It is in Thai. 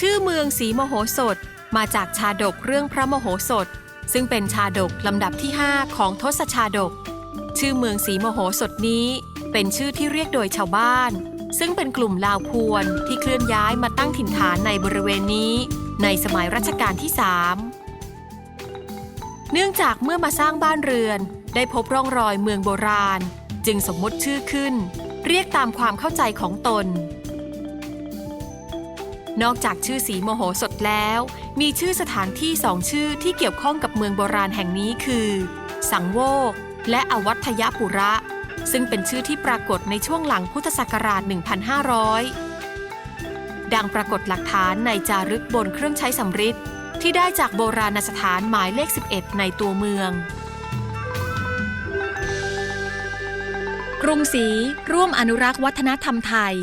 ชื่อเมืองศรีมโหสถมาจากชาดกเรื่องพระมโหสถ ซึ่งเป็นชาดกลำดับที่ 5 ของทศชาดก ชื่อเมืองศรีมโหสถนี้เป็นชื่อที่เรียกโดยชาวบ้าน ซึ่งเป็นกลุ่มลาวพวนที่เคลื่อนย้ายมาตั้งถิ่นฐานในบริเวณนี้ ในสมัยรัชกาลที่3เนื่องจากเมื่อมาสร้างบ้านเรือน ได้พบร่องรอยเมืองโบราณ จึงสมมติชื่อขึ้น เรียกตามความเข้าใจของตน นอกจากชื่อสีโมโหสถแล้ว มีชื่อสถานที่สองชื่อที่เกี่ยวข้องกับเมืองโบราณแห่งนี้คือ สังโวกและอวัทยปุระ ซึ่งเป็นชื่อที่ปรากฏในช่วงหลังพุทธศักราช 1500 ดังปรากฏหลักฐานในจารึกบนเครื่องใช้สำริดที่ได้จากโบราณสถานหมายเลข 11 ในตัวเมือง กรุงศรีร่วมอนุรักษ์วัฒนธรรมไทย